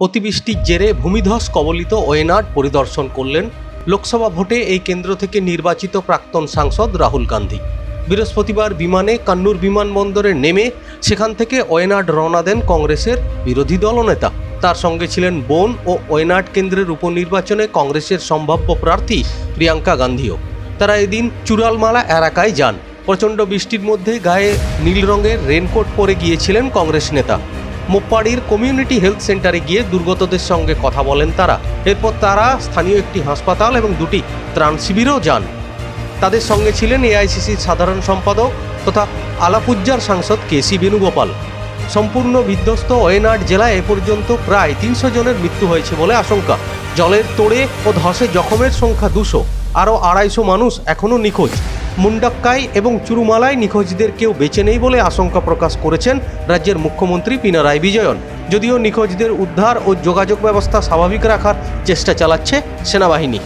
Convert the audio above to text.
অতিবৃষ্টির জেরে ভূমিধস কবলিত ওয়েনাড পরিদর্শন করলেন লোকসভা ভোটে এই কেন্দ্র থেকে নির্বাচিত প্রাক্তন সাংসদ রাহুল গান্ধী। বৃহস্পতিবার বিমানে কান্নুর বিমানবন্দরে নেমে সেখান থেকে ওয়েনাড রওনা দেন কংগ্রেসের বিরোধী দলনেতা। তার সঙ্গে ছিলেন বোন ও ওয়েনাড কেন্দ্রের উপনির্বাচনে কংগ্রেসের সম্ভাব্য প্রার্থী প্রিয়াঙ্কা গান্ধীও। তারা এদিন চুরালমালা এলাকায় যান। প্রচণ্ড বৃষ্টির মধ্যে গায়ে নীল রঙের রেনকোট পরে গিয়েছিলেন কংগ্রেস নেতা। মোপ্পাড়ির কমিউনিটি হেলথ সেন্টারে গিয়ে দুর্গতদের সঙ্গে কথা বলেন তারা। এরপর তারা স্থানীয় একটি হাসপাতাল এবং দুটি ত্রাণ শিবিরেও যান। তাদের সঙ্গে ছিলেন এআইসিসির সাধারণ সম্পাদক তথা আলাপুজ্জার সাংসদ কে সি বেণুগোপাল। সম্পূর্ণ বিধ্বস্ত ওয়েনাড জেলায় এ পর্যন্ত প্রায় তিনশো জনের মৃত্যু হয়েছে বলে আশঙ্কা। জলের তোড়ে ও ধসে জখমের সংখ্যা দুশো। আরও আড়াইশো মানুষ এখনও নিখোঁজ। মুন্ডাক্কাই এবং চুরুমালায় নিখোঁজদের কেউ বেঁচে নেই বলে আশঙ্কা প্রকাশ করেছেন রাজ্যের মুখ্যমন্ত্রী পিনারায় বিজয়ন। যদিও নিখোঁজদের উদ্ধার ও যোগাযোগ ব্যবস্থা স্বাভাবিক রাখার চেষ্টা চালাচ্ছে সেনাবাহিনী।